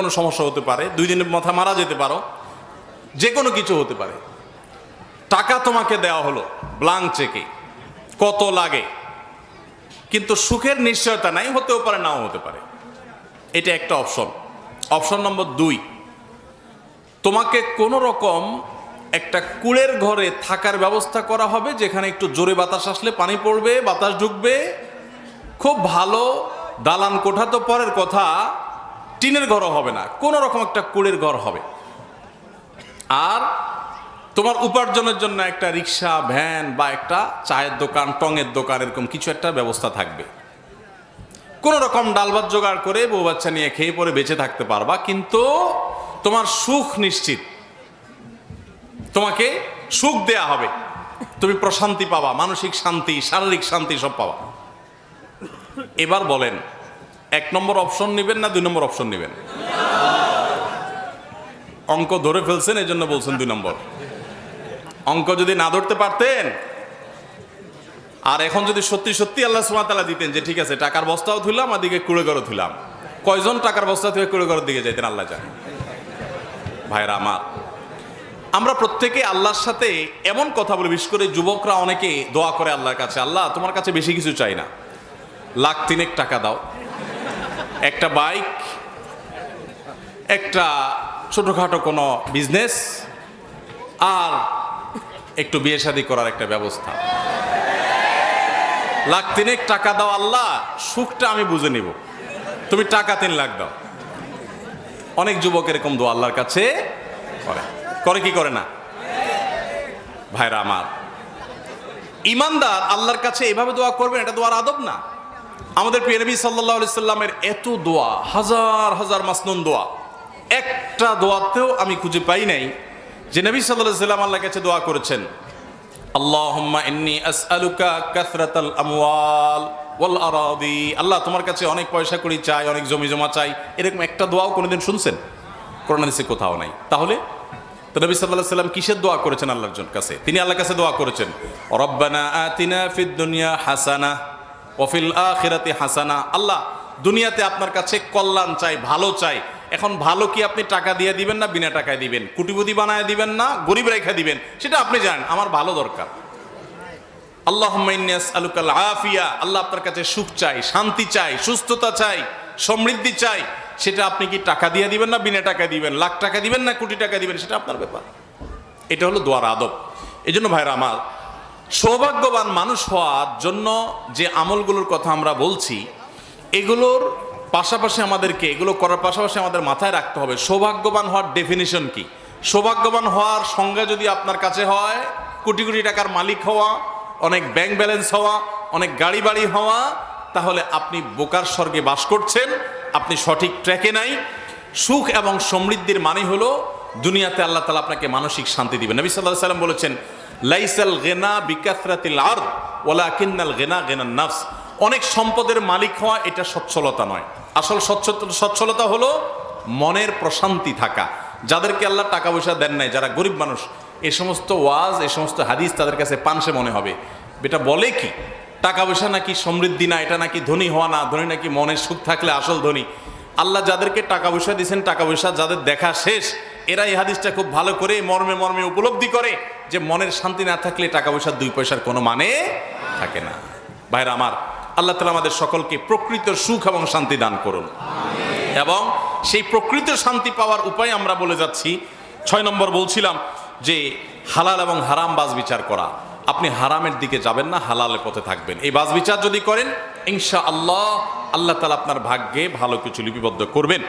কোনো সমস্যা হতে পারে, দুই দিনের মাথা মারা যেতে পারো, যে কোনো কিছু হতে পারে। টাকা তোমাকে দেওয়া হলো ব্লাঙ্ক চেকে কত লাগে? কিন্তু সুখের নিশ্চয়তা নাই, হতেও পারে, নাও হতে পারে। এটা একটা অপশন অপশন নম্বর দুই, তোমাকে কোনো রকম একটা কুড়ের ঘরে থাকার ব্যবস্থা করা হবে, যেখানে একটু জোরে বাতাস আসলে পানি পড়বে, বাতাস ঢুকবে। খুব ভালো, দালান কোঠা তো পরের কথা টিনের ঘরও হবে না, কোনো রকম একটা কুড়ের ঘর হবে। আর তোমার উপার্জনের জন্য একটা রিক্সা, ভ্যান বা একটা চায়ের দোকান, টঙের দোকান, এরকম কিছু একটা ব্যবস্থা থাকবে। কোন রকম ডাল ভাত জোগাড় করে বউ বাচ্চা নিয়ে খেয়ে পরে বেঁচে থাকতে পারবা, কিন্তু তোমার সুখ নিশ্চিত। তোমাকে সুখ দেয়া হবে। তুমি প্রশান্তি পাবা, মানসিক শান্তি, শারীরিক শান্তি সব পাবা। এবার বলেন এক নম্বর অপশন নেবেন না দুই নম্বর অপশন নেবেন? অঙ্ক ধরে ফেলছেন, এই জন্য বলছেন দুই নম্বর। অঙ্ক যদি না ধরতে পারতেন, আর এখন যদি সত্যি সত্যি আল্লাহ সুমাতালা দিতেন যে ঠিক আছে, টাকার বস্তাও ধুলাম আর দিকে কুড়ে ঘরও ধুলাম কয়জন টাকার বস্তা থেকে কুড়ে ঘরের দিকে যাইতেন আল্লাহ জানে। ভাইরা আমার, আমরা প্রত্যেকে আল্লাহর সাথে এমন কথা বলি, বিশেষ করে যুবকরা অনেকে দোয়া করে আল্লাহর কাছে, আল্লাহ, তোমার কাছে বেশি কিছু চাই না। লাখ তিনেক টাকা দাও একটা বাইক, একটা ছোটোখাটো কোনো বিজনেস, আর একটু বিয়ে শাদী করার একটা ব্যবস্থা। লাখ তিনেক টাকা দাও আল্লাহ, সুখটা আমি বুঝে নিব। তুমি টাকা তিন লাখ দাও। অনেক যুবক এরকম দো আল্লাহর কাছে করে। করে কি করে না? ভাইরা আমার, ইমানদার আল্লাহর কাছে এভাবে দোয়া করবেন, এটা দোয়ার আদব না। আমাদের প্রিয় নবী সাল্লাহ সাল্লামের এত দোয়া, হাজার হাজার মাসনুন দোয়া, একটা দোয়াতেও আমি খুঁজে পাই নাই যে নবী সাল্লাহ সাল্লাম আল্লাহর কাছে দোয়া করেছেন। আল্লাহুম্মা ইন্নি আসআলুকা আল্লাহ তোমার কাছে অনেক পয়সা করি চাই, অনেক জমি জমা চাই। এরকম একটা দোয়াও কোনোদিন শুনছেন? কোরআন হাদিসে কোথাও নাই। তাহলে তো নবী সাল্লাল্লাহু সাল্লাম কিসের দোয়া করেছেন আল্লাহর কাছে? তিনি আল্লাহর কাছে দোয়া করেছেন, রব্বানা আতিনা ফিদ দুনিয়া হাসানা। ওফিল আখিরাতি হাসানা। আল্লাহ, দুনিয়াতে আপনার কাছে কল্যাণ চাই, ভালো চাই। এখন ভালো কি আপনি টাকা দিয়ে দিবেন না বিনা টাকায় দিবেন? কুটিপতি বানায় দিবেন না, গরিব রেখা দিবেন? সেটা আপনি জানেন, আমার ভালো দরকার। আল্লাহ আলুকাল আফিয়া। আল্লাহ আপনার কাছে সুখ চাই, শান্তি চাই, সুস্থতা চাই, সমৃদ্ধি চাই। সেটা আপনি কি টাকা দিয়ে দিবেন না বিনা টাকা দিবেন? লাখ টাকা দিবেন না কোটি টাকা দিবেন? সেটা আপনার ব্যাপার। এটা হলো দোয়ার আদব। এই জন্য ভাইরা আমার সৌভাগ্যবান মানুষ হওয়ার জন্য যে আমলগুলোর কথা আমরা বলছি, এগুলোর পাশাপাশি আমাদেরকে, এগুলো করার পাশাপাশি আমাদের মাথায় রাখতে হবে, সৌভাগ্যবান হওয়ার ডেফিনিশন কি? সৌভাগ্যবান হওয়ার সংজ্ঞা যদি আপনার কাছে হয়, কোটি কোটি টাকার মালিক হওয়া, অনেক ব্যাংক ব্যালেন্স হওয়া, অনেক গাড়ি বাড়ি হওয়া, তাহলে আপনি বোকার স্বর্গে বাস করছেন, আপনি সঠিক ট্র্যাকে নাই। সুখ এবং সমৃদ্ধির মানে হলো, দুনিয়াতে আল্লাহ তালা আপনাকে মানসিক শান্তি দিবেন। নবী সাল্লাহ সাল্লাম বলেছেন লাইসাল গেনা বিকাসরাতিল আর ওলা কিন্নাল গেনা গেনার নাফস। অনেক সম্পদের মালিক হওয়া এটা সচ্ছলতা নয়। আসল সচ্ছলতা হলো মনের প্রশান্তি থাকা। যাদেরকে আল্লাহ টাকা পয়সা দেন নাই, যারা গরিব মানুষ, এ সমস্ত ওয়াজ, এ সমস্ত হাদিস তাদের কাছে পানসে মনে হবে। এটা বলে কি? টাকা পয়সা নাকি সমৃদ্ধি না, এটা নাকি ধনী হওয়া না, ধনী নাকি মনের সুখ থাকলে আসল ধনী। আল্লাহ যাদেরকে টাকা পয়সা দিয়েছেন টাকা পয়সা যাদের দেখা শেষ এরা এই হাদিসটা খুব ভালো করে মর্মে মর্মে উপলব্ধি করে যে মনের শান্তি না থাকলে টাকা পয়সার, দুই পয়সার কোনো মানে থাকে না। ভাইরা আমার, আল্লাহ তালা আমাদের সকলকে প্রকৃত সুখ এবং শান্তি দান করুন। এবং সেই প্রকৃত শান্তি পাওয়ার উপায় আমরা বলে যাচ্ছি। ছয় নম্বর বলছিলাম যে হালাল এবং হারাম বাজ বিচার করা। আপনি হারামের দিকে যাবেন না, হালালের পথে থাকবেন। এই বাজ বিচার যদি করেন ইনশা আল্লাহ আল্লাহ তালা আপনার ভাগ্যে ভালো কিছু লিপিবদ্ধ করবেন।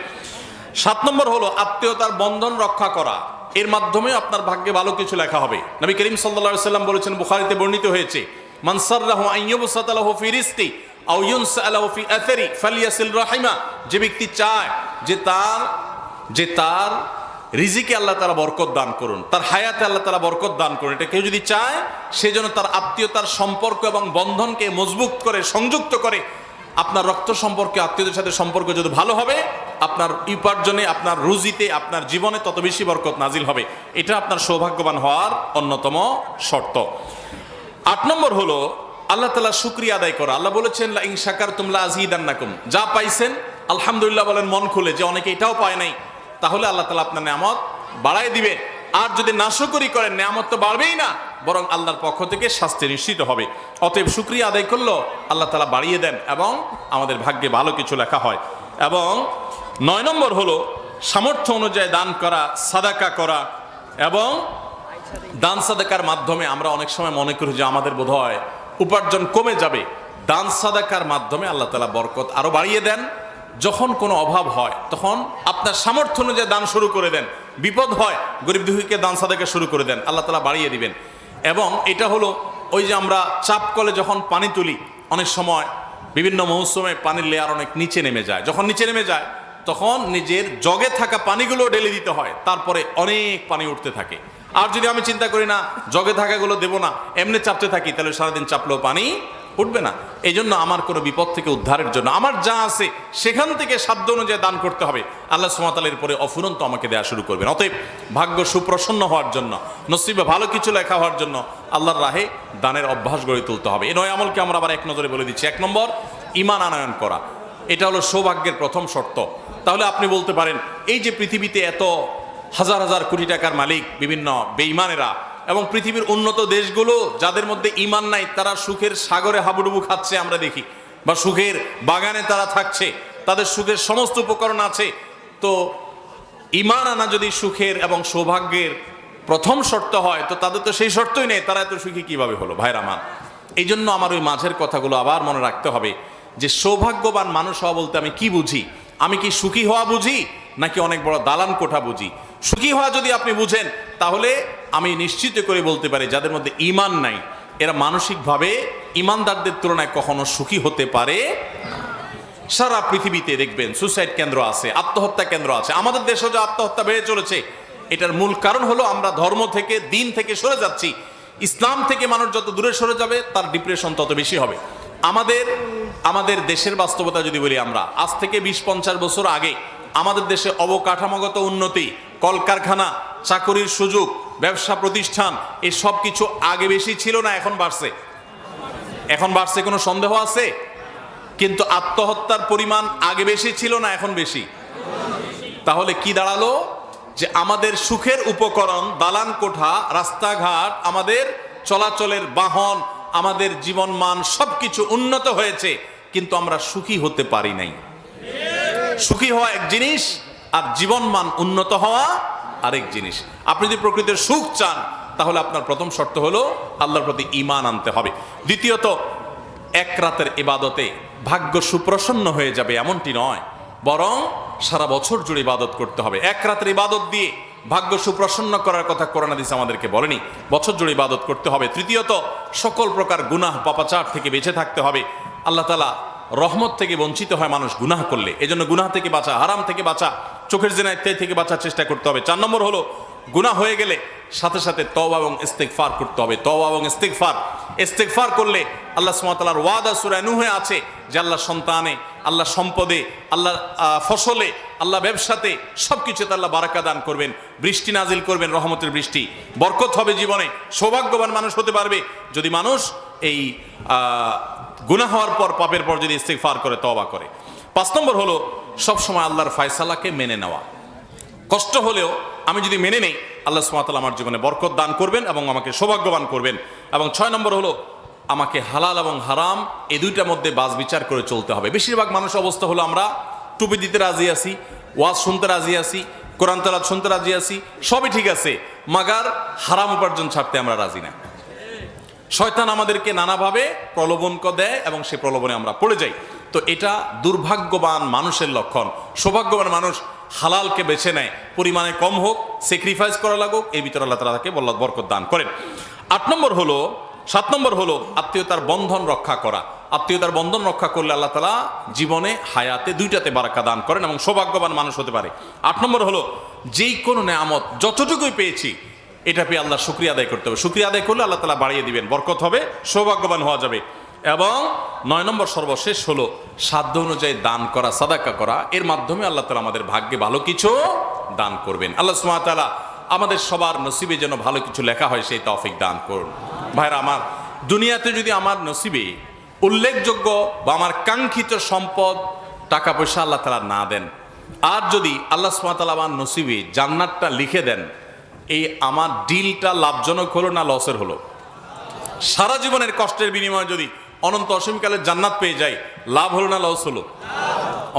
সাত নম্বর হলো আত্মীয়তার বন্ধন রক্ষা করা। এর মাধ্যমে আপনার ভাগ্যে ভালো কিছু লেখা হবে। নবী করিম সাল্লা সাল্লাম বলেছেন, বুখারিতে বর্ণিত হয়েছে যে ব্যক্তি চায় যে তার যে তার রিজিকে আল্লাহ তারা বরকত দান করুন, তার হায়াতে আল্লাহ তারা বরকত দান করুন। এটা কেউ যদি চায়, সে যেন তার আত্মীয়তার সম্পর্ক এবং বন্ধনকে মজবুত করে, সংযুক্ত করে আপনার রক্ত সম্পর্কে, আত্মীয়দের সাথে সম্পর্ক যদি ভালো হবে, আপনার উপার্জনে, আপনার রুজিতে, আপনার জীবনে তত বেশি বরকত নাজিল হবে। এটা আপনার সৌভাগ্যবান হওয়ার অন্যতম শর্ত। আট নম্বর হলো, আল্লাহ তালা শুক্রিয়া আদায় করা। আল্লাহ বলেছেন লা ইন শাকার তুমলা আজিদান্নাকুম যা পাইছেন, আলহামদুলিল্লাহ বলেন মন খুলে। যে অনেকে এটাও পায় নাই, তাহলে আল্লাহ তালা আপনার নামত বাড়াই দিবেন। আর যদি নাশকরি করেন নামত তো বাড়বেই না, বরং আল্লাহর পক্ষ থেকে শাস্তি নিশ্চিত হবে। অতএব শুক্রিয়া আদায় করল আল্লাহ তালা বাড়িয়ে দেন এবং আমাদের ভাগ্যে ভালো কিছু লেখা হয়। এবং নয় নম্বর হলো, সামর্থ্য অনুযায়ী দান করা, সাদাকা করা, এবং দান সাদাকার মাধ্যমে আমরা অনেক সময় মনে করি যে আমাদের বোধ হয় উপার্জন কমে যাবে। দান সাদাকার মাধ্যমে আল্লাহ তালা বরকত আরও বাড়িয়ে দেন। যখন কোনো অভাব হয়, তখন আপনার সামর্থ্য অনুযায়ী দান শুরু করে দেন। বিপদ হয়, গরিব দুঃখীকে দান সাদাকা শুরু করে দেন। আল্লাহ তালা বাড়িয়ে দিবেন। এবং এটা হলো ওই যে আমরা চাপ কলে যখন পানি তুলি, অনেক সময় বিভিন্ন মৌসুমে পানির লেয়ার অনেক নিচে নেমে যায়। যখন নিচে নেমে যায়, তখন নিজের জগে থাকা পানিগুলো ঢেলে দিতে হয়। তারপরে অনেক পানি উঠতে থাকে। আর যদি আমি চিন্তা করি না, জগে থাকাগুলো দেবো না, এমনি চাপতে থাকি, তাহলে সারাদিন চাপলেও পানি উঠবে না। এই জন্য আমার কোনো বিপদ থেকে উদ্ধারের জন্য। আমার যা আছে, সেখান থেকে সাধ্য অনুযায়ী দান করতে হবে। আল্লাহ সুমাতালের পরে অফুরন্ত আমাকে দেওয়া শুরু করবেন। অতএব ভাগ্য সুপ্রসন্ন হওয়ার জন্য, নসিবে ভালো কিছু লেখা হওয়ার জন্য আল্লাহর রাহে দানের অভ্যাস গড়ে তুলতে হবে। এই নয় আমলকে আমরা আবার এক নজরে বলে দিচ্ছি। এক নম্বর ইমান আনয়ন করা। এটা হলো সৌভাগ্যের প্রথম শর্ত। তাহলে আপনি বলতে পারেন, এই যে পৃথিবীতে এত হাজার হাজার কোটি টাকার মালিক, বিভিন্ন বেইমানেরা এবং পৃথিবীর উন্নত দেশগুলো যাদের মধ্যে ইমান নাই, তারা সুখের সাগরে হাবুডুবু খাচ্ছে আমরা দেখি। বা সুখের বাগানে তারা থাকছে। তাদের সুখের সমস্ত উপকরণ আছে। তো ইমান আনা যদি সুখের এবং সৌভাগ্যের প্রথম শর্ত হয়, তো তাদের তো সেই শর্তই নেই। তারা এত সুখী কীভাবে হলো? ভাইরা আমার এই জন্য আমার ওই মাঝের কথাগুলো আবার মনে রাখতে হবে যে সৌভাগ্যবান মানুষ হওয়া বলতে আমি কি বুঝি? আমি কি সুখী হওয়া বুঝি? নাকি অনেক বড় দালান কোঠা বুঝি? সুখী হওয়া যদি আপনি বুঝেন, তাহলে আমি নিশ্চিত করে বলতে পারি, যাদের মধ্যে ইমান নাই, এরা মানসিকভাবে ইমানদারদের তুলনায় কখনো সুখী হতে পারে সারা পৃথিবীতে দেখবেন সুসাইড কেন্দ্র আছে, আত্মহত্যা কেন্দ্র আছে। আমাদের দেশেও যে আত্মহত্যা বেড়ে চলেছে, এটার মূল কারণ হলো আমরা ধর্ম থেকে, দিন থেকে সরে যাচ্ছি। ইসলাম থেকে মানুষ যত দূরে সরে যাবে, তার ডিপ্রেশন তত বেশি হবে। আমাদের আমাদের দেশের বাস্তবতা যদি বলি আমরা, আজ থেকে বিশ পঞ্চাশ বছর আগে আমাদের দেশে অবকাঠামোগত উন্নতি, কলকারখানা, চাকরির সুযোগ ব্যবসা প্রতিষ্ঠান এই সব কিছু আগে বেশি ছিল না এখন বাড়ছে? এখন বাড়ছে কোনো সন্দেহ আছে? কিন্তু আত্মহত্যার পরিমাণ আগে বেশি ছিল না এখন বেশি? তাহলে কি দাঁড়াল? যে আমাদের সুখের উপকরণ, দালান কোঠা, রাস্তাঘাট, আমাদের চলাচলের বাহন, আমাদের জীবন জীবনমান সবকিছু উন্নত হয়েছে, কিন্তু আমরা সুখী হতে পারি নাই। সুখী হওয়া এক জিনিস, আর জীবনমান উন্নত হওয়া আরেক জিনিস। আপনি যদি প্রকৃতির সুখ চান, তাহলে আপনার প্রথম শর্ত হলো আল্লাহর প্রতি ইমান আনতে হবে। দ্বিতীয়ত, এক রাতের ইবাদতে ভাগ্য সুপ্রসন্ন হয়ে যাবে এমনটি নয়, বরং সারা বছর জুড়ে ইবাদত করতে হবে। এক রাতের ইবাদত দিয়ে ভাগ্য সুপ্রসন্ন করার কথা করোনা দিস আমাদেরকে বলেনি। বছর জুড়ে ইবাদত করতে হবে। তৃতীয়ত, সকল প্রকার গুনাহ, পাপাচার থেকে বেঁচে থাকতে হবে। আল্লাহ তালা রহমত থেকে বঞ্চিত হয় মানুষ গুনাহ করলে। এজন্য গুনাহ থেকে বাঁচা, হারাম থেকে বাঁচা, চোখের জেনা ইত্যাদি থেকে বাঁচার চেষ্টা করতে হবে। চার নম্বর হলো, গুনাহ হয়ে গেলে সাথে সাথে তওবা এবং ইস্তেগফার করতে হবে। তওবা এবং ইস্তেগফার। ইস্তেগফার করলে আল্লাহ সুবহানাহু ওয়াদা সূরা নূহে আছে যে আল্লাহ সন্তানে, আল্লাহ সম্পদে, আল্লাহ ফসলে, আল্লাহ ব্যবসাতে সব কিছুতে আল্লাহ বারাকা দান করবেন। বৃষ্টি নাজিল করবেন, রহমতের বৃষ্টি। বরকত হবে জীবনে। সৌভাগ্যবান মানুষ হতে পারবে যদি মানুষ এই গুনাহ হওয়ার পর পাপের পর যদি ইস্তেগফার করে তবা করে। পাঁচ নম্বর হলো, সবসময় আল্লাহর ফয়সালাকে মেনে নেওয়া। কষ্ট হলেও আমি যদি মেনে নেই, আল্লাহ সুমাতাল আমার জীবনে বরকত দান করবেন এবং আমাকে সৌভাগ্যবান করবেন। এবং ছয় নম্বর হলো, আমাকে হালাল এবং হারাম এই দুইটার মধ্যে বাস বিচার করে চলতে হবে। বেশিরভাগ মানুষ অবস্থা হলো আমরা টুপি দিতে রাজি আছি, ওয়াজ শুনতে রাজি আছি, কোরআন তালাত শুনতে রাজি আছি, সবই ঠিক আছে, মাগার হারাম উপার্জন ছাড়তে আমরা রাজি না। শয়তান আমাদেরকে নানাভাবে প্রলোভন দেয় এবং সে প্রলোভনে আমরা পড়ে যাই। তো এটা দুর্ভাগ্যবান মানুষের লক্ষণ। সৌভাগ্যবান মানুষ হালালকে বেছে নেয়। পরিমাণে কম হোক স্যাক্রিফাইস করা লাগুক এই ভিতরে আল্লাহ তালা তাকে বল্লাদ বরকত দান করেন। আট নম্বর হলো, সাত নম্বর হলো আত্মীয়তার বন্ধন রক্ষা করা। আত্মীয়তার বন্ধন রক্ষা করলে আল্লাহ তালা জীবনে, হায়াতে দুইটাতে বারাক্কা দান করেন এবং সৌভাগ্যবান মানুষ হতে পারে। আট নম্বর হলো, যেই কোনো নেয়ামত যতটুকুই পেয়েছি এটা পেয়ে আল্লাহ শুক্রিয়া আদায় করতে হবে। শুক্রিয়া আদায় করলে আল্লাহ তালা বাড়িয়ে দিবেন, বরকত হবে, সৌভাগ্যবান হওয়া যাবে। এবং নয় নম্বর সর্বশেষ হলো সাধ্য অনুযায়ী দান করা, সাদাকা করা। এর মাধ্যমে আল্লাহ তালা আমাদের ভাগ্যে ভালো কিছু দান করবেন। আল্লাহ সুমাতালা আমাদের সবার নসিবে যেন ভালো কিছু লেখা হয়, সেই তৌফিক দান করুন। ভাইরা, আমার দুনিয়াতে যদি আমার নসিবে উল্লেখযোগ্য বা আমার কাঙ্ক্ষিত সম্পদ, টাকা পয়সা আল্লাহ তালা না দেন, আর যদি আল্লাহ সুমাতালা আমার নসিবে জান্নাতটা লিখে দেন এই আমার ডিলটা লাভজনক হলো না লসের হলো? সারা জীবনের কষ্টের বিনিময়ে যদি অনন্ত অসীমকালে জান্নাত পেয়ে যাই, লাভ হলো না লস হলো?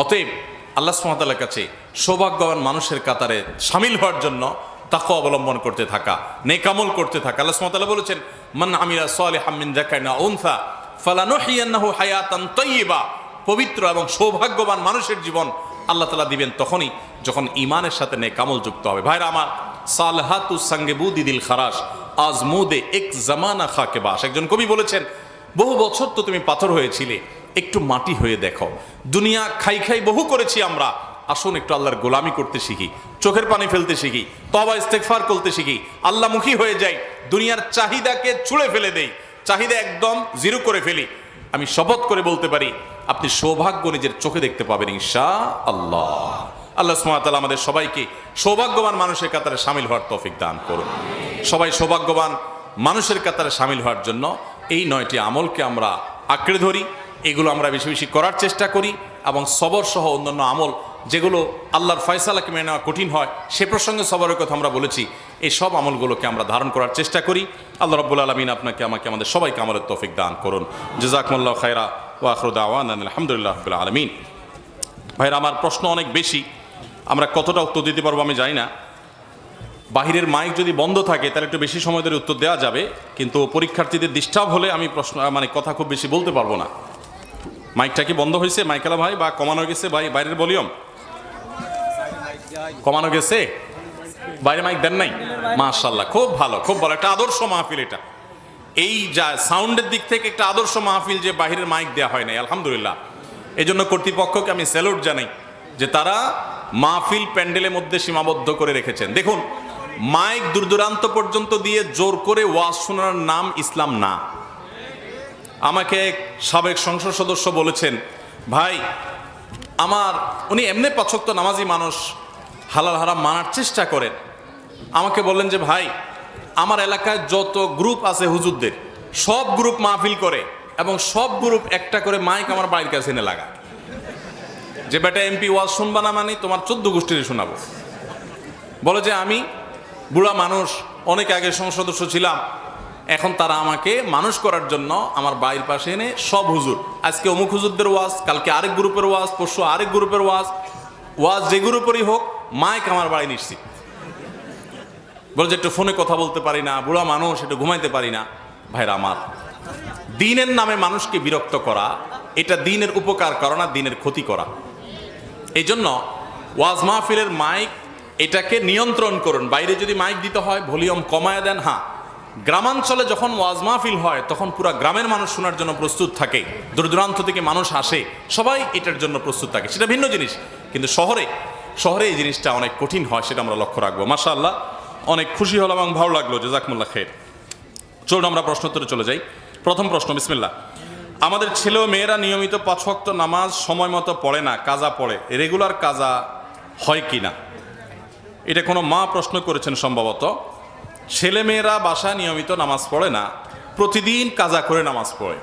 অতএব আল্লাহ সুমাতালার কাছে সৌভাগ্যবান মানুষের কাতারে সামিল হওয়ার জন্য তাকে অবলম্বন করতে থাকা নেকামল করতে থাকা। আল্লাহ সুমাতালা বলেছেন, মান আমিরা সোয়ালে হামিন জাকাইনা উনসা, ফালানুহিয়ান্নাহু হায়াতান তৈবা পবিত্র এবং সৌভাগ্যবান মানুষের জীবন আল্লাহ তালা দিবেন তখনই যখন ইমানের সাথে নেকামল যুক্ত হবে। ভাইরা আমার সালহাতু সাঙ্গেবু দিদিল খারাস আজমুদে এক জামানা খাকে বাস। একজন কবি বলেছেন, বহু বছর তো তুমি পাথর হয়েছিলে, একটু মাটি হয়ে দেখো। দুনিয়া খাই খাই বহু করেছি আমরা, আসুন একটু আল্লাহর গোলামি করতে শিখি, চোখের পানি ফেলতে শিখি তবা ইস্তেকফার করতে শিখি, আল্লাহমুখী হয়ে যাই, দুনিয়ার চাহিদাকে ছুঁড়ে ফেলে দেই, চাহিদা একদম জিরো করে ফেলি। আমি শপথ করে বলতে পারি, আপনি সৌভাগ্য নিজের চোখে দেখতে পাবেন ঈশা আল্লাহ আল্লাহ সুমাতাল আমাদের সবাইকে সৌভাগ্যবান মানুষের কাতারে সামিল হওয়ার তৌফিক দান করুন। সবাই সৌভাগ্যবান মানুষের কাতারে সামিল হওয়ার জন্য এই নয়টি আমলকে আমরা আঁকড়ে ধরি, এগুলো আমরা বেশি বেশি করার চেষ্টা করি এবং সবর সহ অন্যান্য আমল যেগুলো আল্লাহর ফয়সালাকে মেনে নেওয়া কঠিন হয়, সে প্রসঙ্গে সবরের কথা আমরা বলেছি, এই সব আমলগুলোকে আমরা ধারণ করার চেষ্টা করি। আল্লাহ রব্বুল আলমিন আপনাকে, আমাকে, আমাদের সবাইকে আমলের তৌফিক দান করুন। জাজাকমুল্লাহ খায়রা ওয়াখরুদ আওয়ান আলহামদুলিল্লাহ আলমিন। ভাইরা, আমার প্রশ্ন অনেক বেশি। আমরা কতটা উত্তর দিতে পারব আমি জানি না। বাহিরের মাইক যদি বন্ধ থাকে, তাহলে একটু বেশি সময় ধরে উত্তর দেওয়া যাবে। কিন্তু পরীক্ষার্থীদের ডিস্টার্ব হলে আমি প্রশ্ন মানে কথা খুব বেশি বলতে পারব না। মাইকটা কি বন্ধ হয়েছে, মাইকেলা ভাই, বা কমানো গেছে ভাই, বাইরের ভলিউম? কমানো গেছে? বাইরে মাইক দেন নাই? মাশাল্লাহ খুব ভালো খুব ভালো, একটা আদর্শ মাহফিল এটা। এই যা সাউন্ডের দিক থেকে একটা আদর্শ মাহফিল যে বাহিরের মাইক দেওয়া হয় নাই, আলহামদুলিল্লাহ। এই জন্য কর্তৃপক্ষকে আমি স্যালুট জানাই যে তারা মাহফিল প্যান্ডেলের মধ্যে সীমাবদ্ধ করে রেখেছেন। দেখুন, মাইক দূর দূরান্ত পর্যন্ত দিয়ে জোর করে ওয়াজ শোনার নাম ইসলাম না। আমাকে এক সাবেক সংসদ সদস্য বলেছেন, ভাই, আমার, উনি এমনি পছক্ত নামাজি মানুষ, হালাল হারাম মানার চেষ্টা করেন। আমাকে বললেন যে, ভাই, আমার এলাকায় যত গ্রুপ আছে হুজুরদের, সব গ্রুপ মাহফিল করে এবং সব গ্রুপ একটা করে মাইক আমার বাড়ির কাছে এনে লাগা যে বেটা এমপি ওয়াজ শুনবা না মানে তোমার চোদ্দ গোষ্ঠীর শোনাবো। বলে যে আমি বুড়া মানুষ, অনেক আগে সংসদ সদস্য ছিলাম, এখন তারা আমাকে মানুষ করার জন্য আমার বাড়ির পাশে এনে সব হুজুর, আজকে অমুক হুজুরদের ওয়াজ, কালকে আরেক গ্রুপের ওয়াজ, পরশু আরেক গ্রুপের ওয়াজ ওয়াজ যে গ্রুপেরই হোক, মাইক আমার বাড়ি নিশ্চিত বলে যে একটু ফোনে কথা বলতে পারি না, বুড়া মানুষ, একটু ঘুমাইতে পারি না। ভাইরা আমার, দিনের নামে মানুষকে বিরক্ত করা, এটা দিনের উপকার করা না দিনের ক্ষতি করা। এই জন্য ওয়াজ মাহফিলের মাইক এটাকে নিয়ন্ত্রণ করুন। বাইরে যদি মাইক দিতে হয়, ভলিউম কমায় দেন হ্যাঁ। গ্রামাঞ্চলে যখন ওয়াজ মাহফিল হয়, তখন পুরো গ্রামের মানুষ শোনার জন্য প্রস্তুত থাকে। দূর দূরান্ত থেকে মানুষ আসে। সবাই এটার জন্য প্রস্তুত থাকে। সেটা ভিন্ন জিনিস। কিন্তু শহরে শহরে এই জিনিসটা অনেক কঠিন হয়, সেটা আমরা লক্ষ্য রাখব। মাসা আল্লাহ অনেক খুশি হলাম এবং ভালো লাগল। জাজাকমুল্লাহ খের চলুন আমরা প্রশ্নোত্তরে চলে যাই। প্রথম প্রশ্ন বিসমিল্লা আমাদের ছেলে ও মেয়েরা নিয়মিত পাঁচ ওয়াক্ত নামাজ সময় মতো পড়ে না, কাজা পড়ে। রেগুলার কাজা হয় কি না? এটা কোনো মা প্রশ্ন করেছেন সম্ভবত। ছেলে মেয়েরা বাসায় নিয়মিত নামাজ পড়ে না, প্রতিদিন কাজা করে নামাজ পড়ে।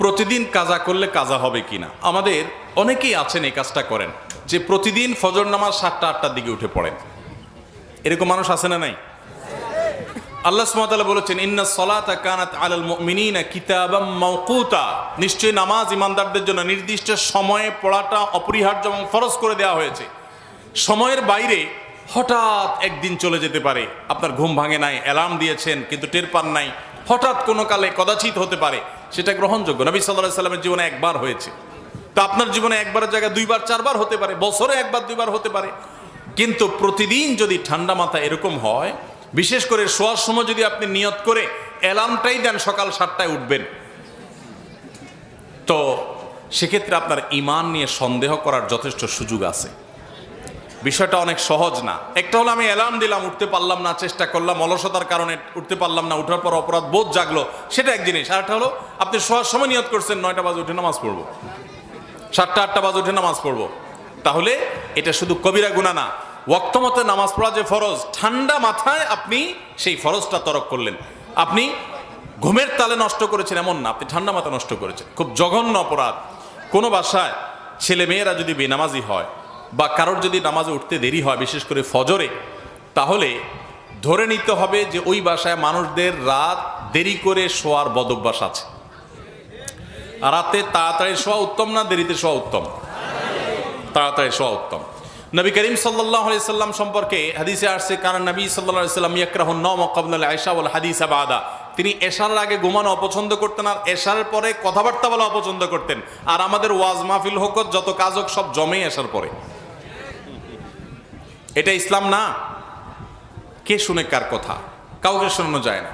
প্রতিদিন কাজা করলে কাজা হবে কি না? আমাদের অনেকেই আছেন এই কাজটা করেন, যে প্রতিদিন ফজর নামাজ সাতটা আটটার দিকে উঠে পড়েন। এরকম মানুষ আছে না নাই? আল্লাহ সুবহানাহু বলেছেন, ইন্না সলাতা কানাত আলাল মুমিনিনা কিতাবাম মাওকুতা। নিশ্চয়ই নামাজ ইমানদারদের জন্য নির্দিষ্ট সময়ে পড়াটা অপরিহার্য এবং ফরজ করে দেওয়া হয়েছে। সময়ের বাইরে হঠাৎ একদিন চলে যেতে পারে, আপনার ঘুম ভাঙে নাই, অ্যালার্ম দিয়েছেন, কিন্তু টের পান নাই, হঠাৎ কোনো কালে কদাচিত হতে পারে, সেটা গ্রহণযোগ্য। নবী সাল্লাহ সাল্লামের জীবনে একবার হয়েছে। তো আপনার জীবনে একবারের জায়গায় দুইবার, চারবার হতে পারে, বছরে একবার, দুইবার হতে পারে। কিন্তু প্রতিদিন যদি ঠান্ডা মাথা এরকম হয় বিশেষ করে শোয়ার সময় যদি আপনি নিয়ত করে অ্যালার্মটাই দেন সকাল সাতটায় উঠবেন। তো সেক্ষেত্রে আপনার ইমান নিয়ে সন্দেহ করার যথেষ্ট সুযোগ আছে। বিষয়টা অনেক সহজ না। একটা হলো আমি অ্যালার্ম দিলাম, উঠতে পারলাম না, চেষ্টা করলাম, অলসতার কারণে উঠতে পারলাম না, উঠার পর অপরাধ বোধ জাগলো, সেটা এক জিনিস। আর একটা হলো, আপনি শোয়ার সময় নিয়ত করছেন, নয়টা বাজে উঠে নামাজ পড়ব। সাতটা, আটটা বাজে উঠে নামাজ পড়ব। তাহলে এটা শুধু কবিরা গুণা না ওয়াক্তমতে নামাজ পড়া যে ফরজ, ঠান্ডা মাথায় আপনি সেই ফরজটা তরক করলেন। আপনি ঘুমের তালে নষ্ট করেছেন, এমন না। আপনি ঠান্ডা মাথা নষ্ট করেছেন। খুব জঘন্য অপরাধ। কোনো বাসায় ছেলে মেয়েরা যদি বেনামাজি হয় বা কারোর যদি নামাজে উঠতে দেরি হয়, বিশেষ করে ফজরে, তাহলে ধরে নিতে হবে যে ওই বাসায় মানুষদের রাত দেরি করে শোয়ার বদভ্যাস আছে। রাতে তাড়াতাড়ি শোয়া উত্তম না দেরিতে শোয়া উত্তম? তাড়াতাড়ি শোয়া উত্তম। নবী করিম সাল্লাহ সাল্লাম সম্পর্কে হাদিসে আসছে কারণ নবী সাল্লাহ সাল্লাম ইয়াকরাহুন নম কবনাল আয়সা ওয়াল হাদিস আবাদা তিনি এশার আগে ঘুমানো অপছন্দ করতেন আর এশার পরে কথাবার্তা বলা অপছন্দ করতেন। আর আমাদের ওয়াজ মাহফিল হোক, যত কাজ হোক, সব জমে এশার পরে। এটা ইসলাম না। কে শুনে কার কথা? কাউকে শোনানো যায় না।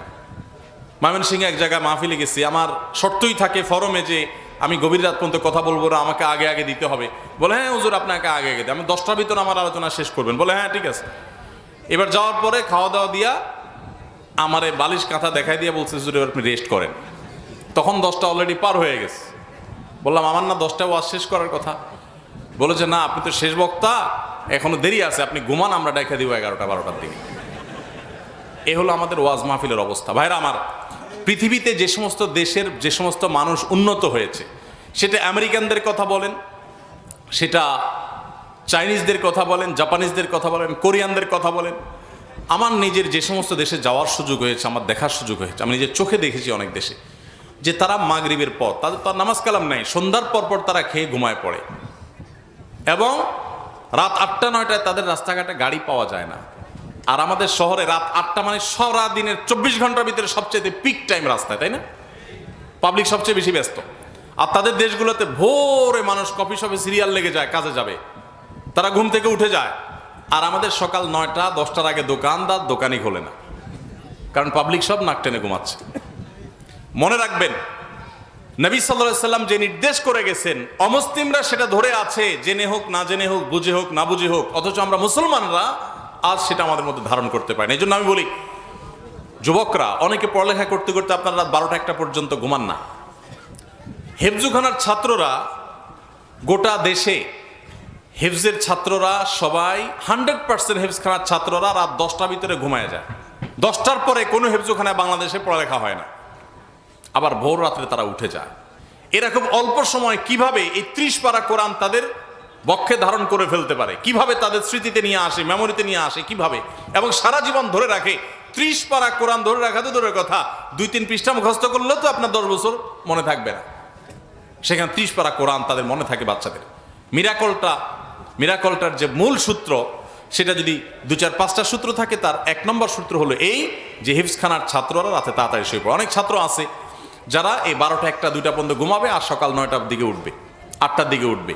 ময়মনসিংহে এক জায়গায় মাহফিলে গেছি। আমার শর্তই থাকে ফরমে যে আমি গভীর রাত পর্যন্ত কথা বলব না, আমাকে আগে আগে দিতে হবে। বলে হ্যাঁ হুজুর আপনাকে আগে আগে দিই আমি দশটার ভিতরে আমার আলোচনা শেষ করবেন। বলে হ্যাঁ ঠিক আছে। এবার যাওয়ার পরে খাওয়া দাওয়া দিয়া আমারে বালিশ কাঁথা দেখাই দিয়ে বলছে, হুজুর, এবার আপনি রেস্ট করেন। তখন দশটা অলরেডি পার হয়ে গেছে। বললাম, আমার না দশটা ওয়াজ শেষ করার কথা। বলেছে না, আপনি তো শেষ বক্তা, এখনও দেরি আছে, আপনি ঘুমান, আমরা ডেকে দিব এগারোটা, বারোটার দিকে। এ হলো আমাদের ওয়াজ মাহফিলের অবস্থা। ভাইরা আমার পৃথিবীতে যে সমস্ত দেশের যে সমস্ত মানুষ উন্নত হয়েছে, সেটা আমেরিকানদের কথা বলেন, সেটা চাইনিজদের কথা বলেন, জাপানিজদের কথা বলেন, কোরিয়ানদের কথা বলেন। আমার নিজের যে সমস্ত দেশে যাওয়ার সুযোগ হয়েছে, আমার দেখার সুযোগ হয়েছে, আমি নিজের চোখে দেখেছি অনেক দেশে, যে তারা মাগরিবের পর তাদের তো নামাজ কালাম নাই, সন্ধ্যার পর পর তারা খেয়ে ঘুমায় পড়ে। এবং রাত আটটা, নয়টায় তাদের রাস্তাঘাটে গাড়ি পাওয়া যায় না। আর আমাদের শহরে রাত আটটা মানে সারা দিনের চব্বিশ ঘণ্টার ভিতরে সবচেয়ে পিক টাইম রাস্তায় তাই না? পাবলিক সবচেয়ে বেশি ব্যস্ত। আর তাদের দেশগুলোতে ভোরে মানুষ কফি শপে সিরিয়াল লেগে যায়, কাজে যাবে। তারা ঘুম থেকে উঠে যায়। আর আমাদের সকাল নয়টা, দশটার আগে দোকানদার দোকানই খোলে না। কারণ পাবলিক সব নাক টেনে ঘুমাচ্ছে। মনে রাখবেন, নবী সাল্লাম যে নির্দেশ করে গেছেন, অমুসলিমরা সেটা ধরে আছে, জেনে হোক, না জেনে হোক, বুঝে হোক, না বুঝে হোক, অথচ আমরা মুসলমানরা আজ সেটা আমাদের মধ্যে ধারণ করতে পারি না এই জন্য আমি বলি, যুবকরা, অনেকে পড়ালেখা করতে করতে আপনারা রাত বারোটা একটা পর্যন্ত ঘুমান না। হেফজুখানার ছাত্ররা গোটা দেশে হেফজের ছাত্ররা সবাই হান্ড্রেড পার্সেন্ট হেফজখানার ছাত্ররা রাত দশটার ভিতরে ঘুমায় যায়। দশটার পরে কোনো হেফজুখানায় বাংলাদেশে পড়ালেখা হয় না। আবার ভোর রাত্রে তারা উঠে যায়। এরা খুব অল্প সময় কীভাবে এই ত্রিশ পারা কোরআন তাদের বক্ষে ধারণ করে ফেলতে পারে। কীভাবে তাদের স্মৃতিতে নিয়ে আসে মেমোরিতে নিয়ে আসে, কীভাবে? এবং সারা জীবন ধরে রাখে। ত্রিশ পারা কোরআন ধরে রাখা তো দূরের কথা। দুই তিন পৃষ্ঠা মুখস্থ করলেও তো আপনার দশ বছর মনে থাকবে না। সেখানে ত্রিশ পারা কোরআন তাদের মনে থাকে বাচ্চাদের। মিরাকলটা, মিরাকলটার যে মূল সূত্র, সেটা যদি দু চার পাঁচটা সূত্র থাকে, তার এক নম্বর সূত্র হলো এই যে হিফসখানার ছাত্ররা রাতে তাড়াতাড়ি শুয়ে পড়ে। অনেক ছাত্র আছে যারা এই বারোটা একটা দুইটা পর্যন্ত ঘুমাবে আর সকাল নয়টার দিকে উঠবে, আটটার দিকে উঠবে।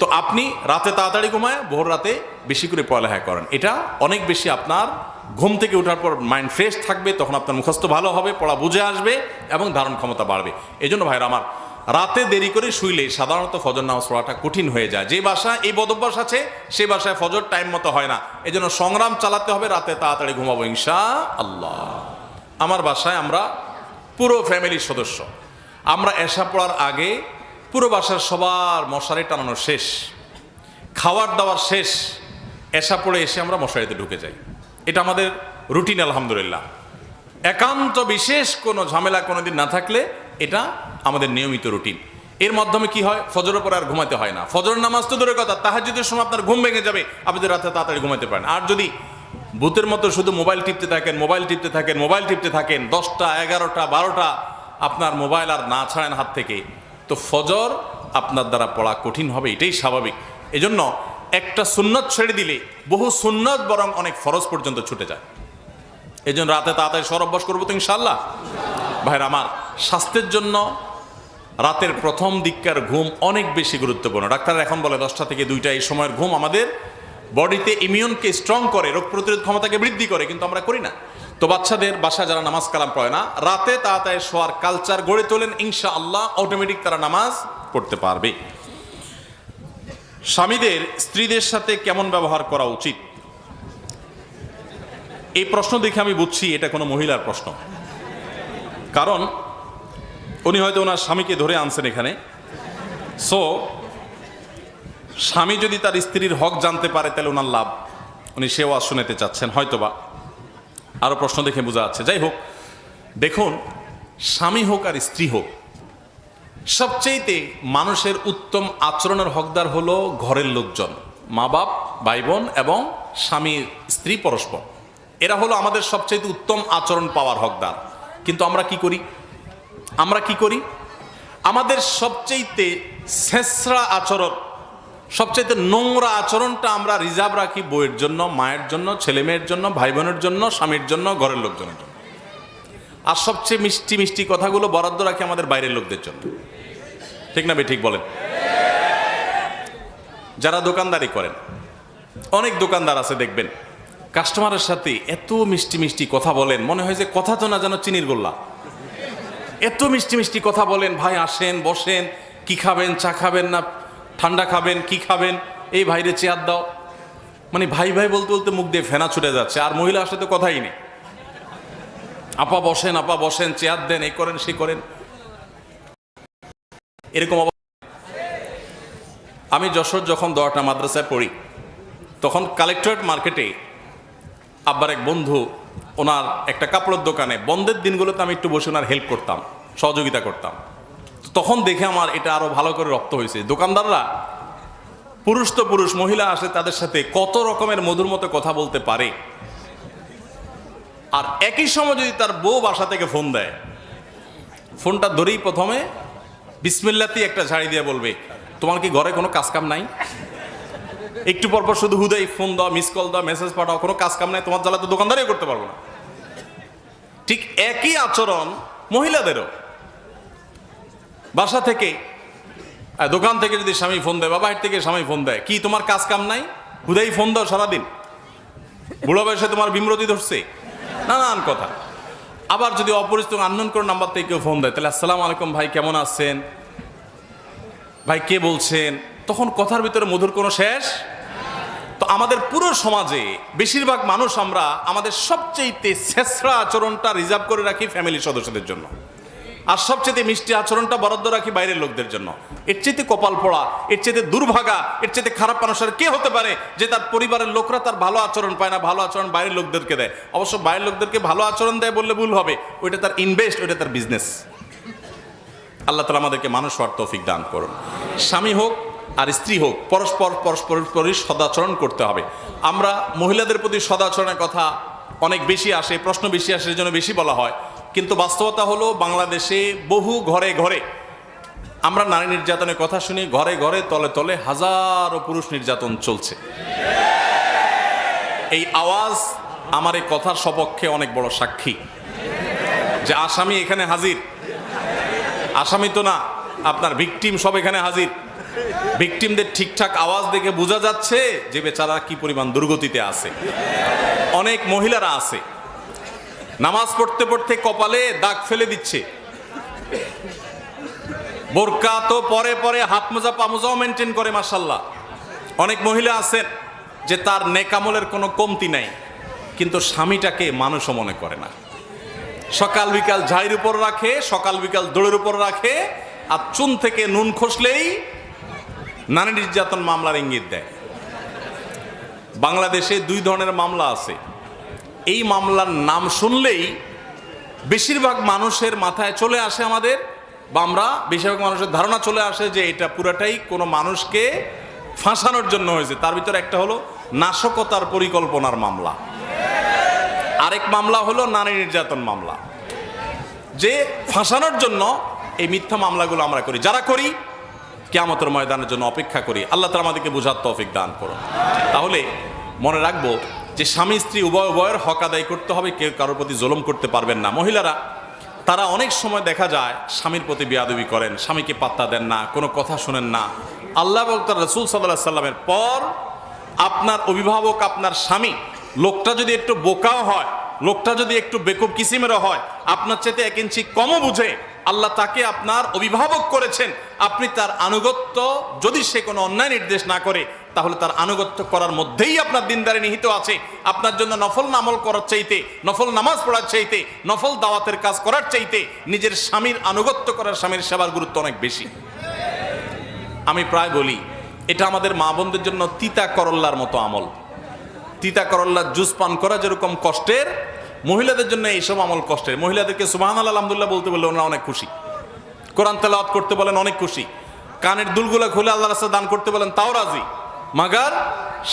তো আপনি রাতে তাড়াতাড়ি ঘুমায়, ভোর রাতে বেশি করে পড়ালেখা করেন। এটা অনেক বেশি আপনার ঘুম থেকে ওঠার পর মাইন্ড ফ্রেশ থাকবে, তখন আপনার মুখস্থ ভালো হবে, পড়া বুঝে আসবে এবং ধারণ ক্ষমতা বাড়বে। এই জন্য ভাইরা আমার, রাতে দেরি করে শুইলে সাধারণত ফজর নামাজ পড়াটা কঠিন হয়ে যায়। যে বাসায় এই বদভ্যাস আছে সেই বাসায় ফজর টাইম মতো হয় না। এই জন্য সংগ্রাম চালাতে হবে, রাতে তাড়াতাড়ি ঘুমাবো ইনশা আল্লাহ আমার বাসায় আমরা পুরো ফ্যামিলির সদস্য। আমরা এসা পড়ার আগে পুরো বাসার সবার মশারি টানানো শেষ, খাওয়ার দাওয়ার শেষ, এসা পড়ে এসে আমরা মশারিতে ঢুকে যাই। এটা আমাদের রুটিন, আলহামদুলিল্লাহ। একান্ত বিশেষ কোনো ঝামেলা কোনোদিন না থাকলে এটা আমাদের নিয়মিত রুটিন। এর মাধ্যমে কি হয়? ফজরের পরে আর ঘুমাতে হয় না। ফজর নামাজ তো দূরের কথা তাহাজুদের সময় আপনার ঘুম ভেঙে যাবে, আপনি রাতে তাড়াতাড়ি ঘুমাতে পারেন। আর যদি ভূতের মতো শুধু মোবাইল টিপতে থাকেন, মোবাইল টিপতে থাকেন, মোবাইল টিপতে থাকেন, দশটা, এগারোটা, বারোটা, আপনার মোবাইল আর না ছাড়েন হাত থেকে তো ফজর আপনার দ্বারা পড়া কঠিন হবে, এটাই স্বাভাবিক। এজন্য একটা সুন্নত ছেড়ে দিলে বহু সুন্নত বরং অনেক ফরজ পর্যন্ত ছুটে যায়। এই জন্য রাতে তাড়াতাড়ি সর অভ্যাস করব তো ইনশাল্লাহ ভাইরা আমার, স্বাস্থ্যের জন্য রাতের প্রথম দিককার ঘুম অনেক বেশি গুরুত্বপূর্ণ। ডাক্তার এখন বলে দশটা থেকে দুইটা এই সময়ের ঘুম আমাদের বডিতে ইমিউনকে স্ট্রং করে, রোগ প্রতিরোধ ক্ষমতাকে বৃদ্ধি করে, কিন্তু আমরা করি না। তো বাচ্চাদের বাসায় যারা নামাজ কালাম পড়ে না, রাতে তাড়াতাড়ি শোয়ার কালচার গড়ে তোলেন ইনশা আল্লাহ অটোমেটিক তারা নামাজ পড়তে পারবে। স্বামীদের স্ত্রীদের সাথে কেমন ব্যবহার করা উচিত? এই প্রশ্ন দেখে আমি বুঝছি এটা কোনো মহিলার প্রশ্ন। কারণ উনি হয়তো ওনার স্বামীকে ধরে আনছেন এখানে। সো স্বামী যদি তার স্ত্রীর হক জানতে পারে, তাহলে ওনার লাভ। উনি সে ওয়াজ শুনেতে চাচ্ছেন, হয়তোবা। আরও প্রশ্ন দেখে বোঝা যাচ্ছে। যাই হোক, দেখুন, স্বামী হোক আর স্ত্রী হোক সবচেয়েতে মানুষের উত্তম আচরণের হকদার হলো ঘরের লোকজন, মা বাপ ভাই বোন এবং স্বামী, স্ত্রী, পরস্পর। এরা হলো আমাদের সবচেয়ে উত্তম আচরণ পাওয়ার হকদার। কিন্তু আমরা কি করি? আমরা কি করি? আমাদের সবচেয়েতে শেষরা আচরণ সবচেয়ে নোংরা আচরণটা আমরা রিজার্ভ রাখি বইয়ের জন্য, মায়ের জন্য, ছেলে মেয়ের জন্য ভাই বোনের জন্য, স্বামীর জন্য, ঘরের লোকজনের জন্য। আর সবচেয়ে মিষ্টি মিষ্টি কথাগুলো বরাদ্দ রাখি আমাদের বাইরের লোকদের জন্য। ঠিক না ঠিক বলেন। যারা দোকানদারি করেন, অনেক দোকানদার আছে দেখবেন, কাস্টমারের সাথে এত মিষ্টি মিষ্টি কথা বলেন, মনে হয় যে কথা তো না যেন চিনির গোল্লা। এত মিষ্টি মিষ্টি কথা বলেন, ভাই আসেন, বসেন, কি খাবেন, চা খাবেন না ঠান্ডা খাবেন, কি খাবেন? এই ভাইরে চেয়ার দাও। মানে ভাই ভাই বলতে বলতে মুখ দিয়ে ফেনা ছুটে যাচ্ছে, আর মহিলা আসলে তো কথাই নেই। আপা বসেন আপা বসেন, চেয়ার দেন, এই করেন সে করেন। এরকম আমি যশোর যখন দোয়াটা মাদ্রাসায় পড়ি, তখন কালেক্টরেট মার্কেটে আব্বার এক বন্ধু, ওনার একটা কাপড়ের দোকানে, বন্ধের দিনগুলোতে আমি একটু বসে ওনার হেল্প করতাম, সহযোগিতা করতাম। তখন দেখে আমার এটা আরও ভালো করে রপ্ত হয়েছে। দোকানদাররা, পুরুষ তো পুরুষ, মহিলা আসে তাদের সাথে কত রকমের মধুর মতো কথা বলতে পারে। আর একই সময় যদি তার বউ বাসা থেকে ফোন দেয়, ফোনটা ধরেই প্রথমে বিসমিল্লাতি একটা ঝাড়ি দিয়ে বলবে, তোমার কি ঘরে কোনো কাজ কাম নাই? একটু পর পর শুধু হুদাই, ফোন দাও, মিস কল দাও, মেসেজ পাঠাও, কোনো কাজ কাম নাই, তোমার জ্বালা তো দোকানদারিও করতে পারব না। ঠিক একই আচরণ মহিলাদেরও। বাসা থেকে দোকান থেকে যদি স্বামী ফোন দেয় বা বাইরে থেকে স্বামী ফোন দেয়, কি তোমার কাজ কাম নাই? হুদাই ফোন দাও সারাদিন। বুড়ো বয়সে তোমার বিমরতি ধরছে। নানান কথা। আবার যদি অপরিচিত আননোন করে নাম্বার থেকে কেউ ফোন দেয়, তাহলে, আসসালামু আলাইকুম ভাই, কেমন আছেন? ভাই, কে বলছেন? তখন কথার ভিতরে মধুর কোনো শেষ? তো আমাদের পুরো সমাজে বেশিরভাগ মানুষ আমরা আমাদের সবচেয়ে শেষরা আচরণটা রিজার্ভ করে রাখি ফ্যামিলির সদস্যদের জন্য। আর সবচেয়ে মিষ্টি আচরণটা বরাদ্দ রাখি বাইরের লোকদের জন্য। এর চেয়ে কপাল পোড়া, এর চেয়ে দুর্ভাগা, এর চেয়ে খারাপ মানুষের কে হতে পারে যে তার পরিবারের লোকরা তার ভালো আচরণ পায় না, ভালো আচরণ বাইরের লোকদেরকে দেয়। অবশ্য বাইরের লোকদেরকে ভালো আচরণ দেয় বললে ভুল হবে, ওইটা তার ইনভেস্ট ওইটা তার বিজনেস আল্লাহ তালা আমাদেরকে মানুষ হওয়ার তৌফিক দান করুন। স্বামী হোক আর স্ত্রী হোক, পরস্পর, পরস্পরের প্রতি সদাচরণ করতে হবে। আমরা মহিলাদের প্রতি সদাচরণের কথা অনেক বেশি আসে, প্রশ্ন বেশি আসে জন্য বেশি বলা হয়। কিন্তু বাস্তবতা হলো বাংলাদেশে বহু ঘরে ঘরে, আমরা নারী নির্যাতনের কথা শুনি, ঘরে ঘরে, তলে তলে হাজারো পুরুষ নির্যাতন চলছে। এই আওয়াজ আমার এই কথার সপক্ষে অনেক বড় সাক্ষী। যে আসামি এখানে হাজির, আসামি তো না, আপনার ভিকটিম সব এখানে হাজির। ভিকটিমদের ঠিকঠাক আওয়াজ দেখে বোঝা যাচ্ছে যে বেচারা কি পরিমাণ দুর্গতিতে আছে। অনেক মহিলারা আছে। নামাজ পড়তে পড়তে কপালে দাগ ফেলে দিচ্ছে। বোরকা তো পরে পরে হাত মোজা পামোজাও মেনটেন করে মাসাল্লাহ অনেক মহিলা আছেন যে তার নেকামলের কোনো কমতি নাই, কিন্তু স্বামীটাকে মানুষও মনে করে না। সকাল বিকাল ঝাড়ির উপর রাখে, সকাল বিকাল দৌড়ের উপর রাখে, আর চুন থেকে নুন খসলেই নারী নির্যাতন মামলার ইঙ্গিত দেয়। বাংলাদেশে দুই ধরনের মামলা আছে। এই মামলার নাম শুনলেই বেশিরভাগ মানুষের মাথায় চলে আসে আমাদের বা আমরা বেশিরভাগ মানুষের ধারণা চলে আসে যে এটা পুরাটাই কোনো মানুষকে ফাঁসানোর জন্য হয়েছে। তার ভিতরে একটা হলো নাশকতার পরিকল্পনার মামলা। আরেক মামলা হলো নারী নির্যাতন মামলা। যে ফাঁসানোর জন্য এই মিথ্যা মামলাগুলো আমরা করি। যারা করি, কেয়ামতের ময়দানের জন্য অপেক্ষা করি। আল্লাহ তালা আমাদেরকে বোঝার তৌফিক দান করুন। তাহলে মনে রাখব যে স্বামী স্ত্রী উভয় উভয়ের হক আদায় করতে হবে, কেউ কারোর প্রতি জুলুম করতে পারবেন না। মহিলারা, তারা অনেক সময় দেখা যায় স্বামীর প্রতি বেয়াদবি করেন, স্বামীকে পাত্তা দেন না, কোনো কথা শোনেন না। আল্লাহ তার রসুল সাল্লাহ সাল্লামের পর আপনার অভিভাবক, আপনার স্বামী, লোকটা যদি একটু বোকাও হয়, লোকটা যদি একটু বেকুব কিসিমেরও হয়, আপনার চেতে এক ইঞ্চি কমও বুঝে, আল্লাহ তাকে আপনার অভিভাবক করেছেন। আপনি তার আনুগত্য যদি সে কোনো অন্যায় নির্দেশ না করে তাহলে তার আনুগত্য করার মধ্যেই আপনার দিনদারে নিহিত আছে। আপনার জন্য নফল নামল করার চাইতে, নফল নামাজ পড়ার চাইতে, নফল দাওয়াতের কাজ করার চাইতে নিজের স্বামীর আনুগত্য করার স্বামীর সেবার গুরুত্ব অনেক বেশি। আমি প্রায় বলি, এটা আমাদের মা বোনদের জন্য তিতা করল্লার মতো আমল। তিতা করল্লার জুস পান করা যেরকম কষ্টের, মহিলাদের জন্য এইসব আমল কষ্টের। মহিলাদেরকে সুবাহ আলহামদুলিল্লাহ বলতে বললে ওনারা অনেক খুশি। কোরআন তেলাওয়াত করতে বলেন অনেক খুশি। কানের দুলগুলা খুলে আল্লাহ রাস্তা দান করতে বলেন, তাও রাজি। মাগার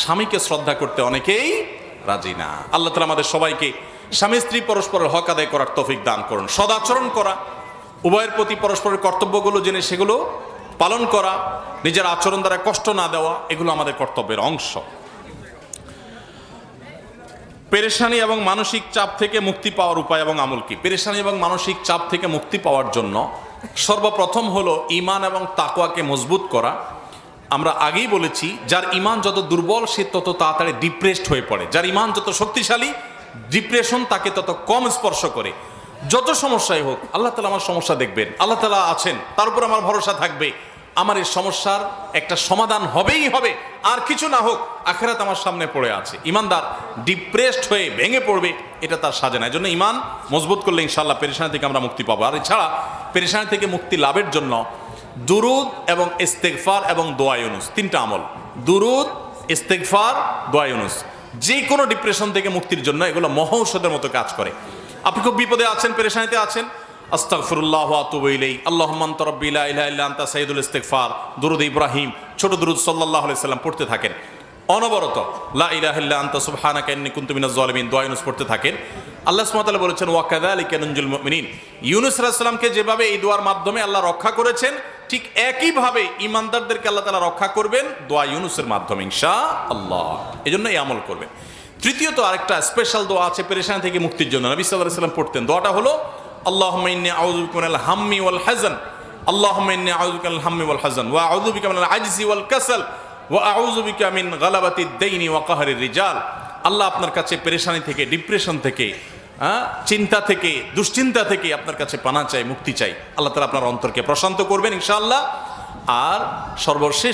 স্বামীকে শ্রদ্ধা করতে অনেকেই রাজি না। আল্লাহ তালা আমাদের সবাইকে স্বামী স্ত্রী পরস্পরের হক আদায় করার তফিক দান করুন। সদাচরণ করা, উভয়ের প্রতি পরস্পরের কর্তব্যগুলো জেনে সেগুলো পালন করা, নিজের আচরণ দ্বারা কষ্ট না দেওয়া, এগুলো আমাদের কর্তব্যের অংশ। পেরেশানি এবং মানসিক চাপ থেকে মুক্তি পাওয়ার উপায় এবং আমল কি? পেরেশানি এবং মানসিক চাপ থেকে মুক্তি পাওয়ার জন্য সর্বপ্রথম হলো ইমান এবং তাকওয়াকে মজবুত করা আমরা আগেই বলেছি, যার ইমান যত দুর্বল, সে তত তাড়াতাড়ি ডিপ্রেসড হয়ে পড়ে। যার ইমান যত শক্তিশালী ডিপ্রেশন তাকে তত কম স্পর্শ করে। যত সমস্যাই হোক, আল্লাহ তালা আমার সমস্যা দেখবেন। আল্লাহ তালা আছেন, তার উপর আমার ভরসা থাকবে। আমার এই সমস্যার একটা সমাধান হবেই হবে। আর কিছু না হোক, আখেরাত আমার সামনে পড়ে আছে। ইমানদার ডিপ্রেসড হয়ে ভেঙে পড়বে, এটা তার সাজে না। এই জন্য ইমান মজবুত করলে ইনশাল্লাহ পেরেশানি থেকে আমরা মুক্তি পাবো। আর এছাড়া, পেরেশানি থেকে মুক্তি লাভের জন্য দুরুদ এবং ইস্তেগফার এবং দোয়ায়ুনুস তিনটা আমল। দুরুদ, ইস্তেগফার দোয়ায়ুনুস যে কোনো ডিপ্রেশন থেকে মুক্তির জন্য এগুলো মহৌষধের মতো কাজ করে। আপনি খুব বিপদে আছেন, পেরেশানিতে আছেন? আস্তাগফিরুল্লাহ ওয়া আতুবু ইলাইহি। আল্লাহুম্মা আনতা রাব্বি লা ইলাহা সাইয়্যিদুল ইস্তিগফার। দুরুদ ইব্রাহিম, ছোট দুরুদ সাল্লাল্লাহু আলাইহি সাল্লাম পড়তে থাকেন। অনবরত, লা পড়তে থাকেন। আল্লাহ বলেছেন, ওয়া কাযালিকা নুনজিল মুমিনিন। ইউনুস যেভাবে এই দোয়ার মাধ্যমে আল্লাহ রক্ষা করেছেন ঠিক একইভাবে ইমানদারদেরকে আল্লাহ তাআলা রক্ষা করবেন দোয়া ইউনুসের মাধ্যমে, ইনশাআল্লাহ। আল্লাহ এই জন্য এই আমল করবেন। তৃতীয়ত আরেকটা স্পেশাল দোয়া আছে পেরেশানি থেকে মুক্তির জন্য। নবী আলাইহি সাল্লাম পড়তেন। দোয়াটা হলো বিকা মিনাল হাম্মি ওয়াল ইন্নী আউযু বিকা মিনাল হাম্মি ওয়াল হাযান। ওয়া আউযু বিকা মিনাল আজজি ওয়াল কাসাল। ওয়া আউযু বিকা মিন গালাবাতি দাইনি ওয়া কাহরির রিজাল। আল্লাহ আপনার কাছে পেরেশানি থেকে, ডিপ্রেশন থেকে চিন্তা থেকে, দুশ্চিন্তা থেকে আপনার কাছে পানা চাই, মুক্তি চাই। আল্লাহ তালা আপনার অন্তরকে প্রশান্ত করবেন ইনশাল্লাহ আর সর্বশেষ